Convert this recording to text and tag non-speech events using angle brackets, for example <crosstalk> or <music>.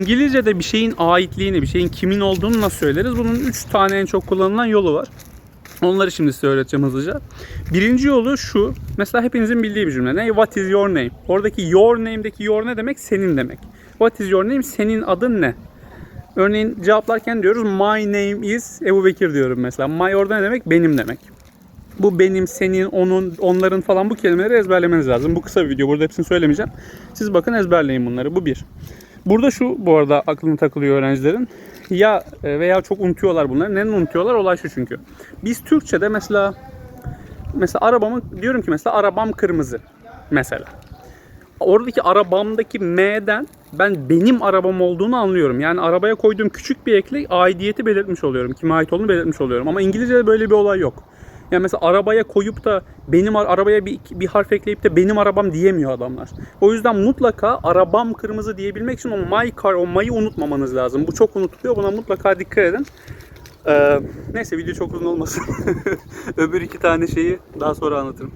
İngilizce'de bir şeyin aitliğini, bir şeyin kimin olduğunu nasıl söyleriz? Bunun 3 tane en çok kullanılan yolu var. Onları şimdi size öğreteceğim hızlıca. Birinci yolu şu. Mesela hepinizin bildiği bir cümle. Ne? What is your name? Oradaki your name'deki your ne demek? Senin demek. What is your name? Senin adın ne? Örneğin cevaplarken diyoruz my name is Ebu Bekir diyorum mesela. My orada ne demek? Benim demek. Bu benim, senin, onun, onların falan bu kelimeleri ezberlemeniz lazım. Bu kısa bir video. Burada hepsini söylemeyeceğim. Siz bakın ezberleyin bunları. Bu bir. Burada şu bu arada aklına takılıyor öğrencilerin. Ya e, veya çok unutuyorlar bunları. Neden unutuyorlar? Olay şu çünkü. Biz Türkçe'de mesela mesela arabamı diyorum ki mesela arabam kırmızı mesela. Oradaki arabamdaki M'den ben benim arabam olduğunu anlıyorum. Yani arabaya koyduğum küçük bir ekle aidiyeti belirtmiş oluyorum. Kime ait olduğunu belirtmiş oluyorum. Ama İngilizce'de böyle bir olay yok. Yani mesela arabaya koyup da benim ar- arabaya bir, bir harf ekleyip de benim arabam diyemiyor adamlar. O yüzden mutlaka arabam kırmızı diyebilmek için o my car, o my'ı unutmamanız lazım. Bu çok unutuluyor. Buna mutlaka dikkat edin. Ee, neyse video çok uzun olmasın. <laughs> Öbür iki tane şeyi daha sonra anlatırım.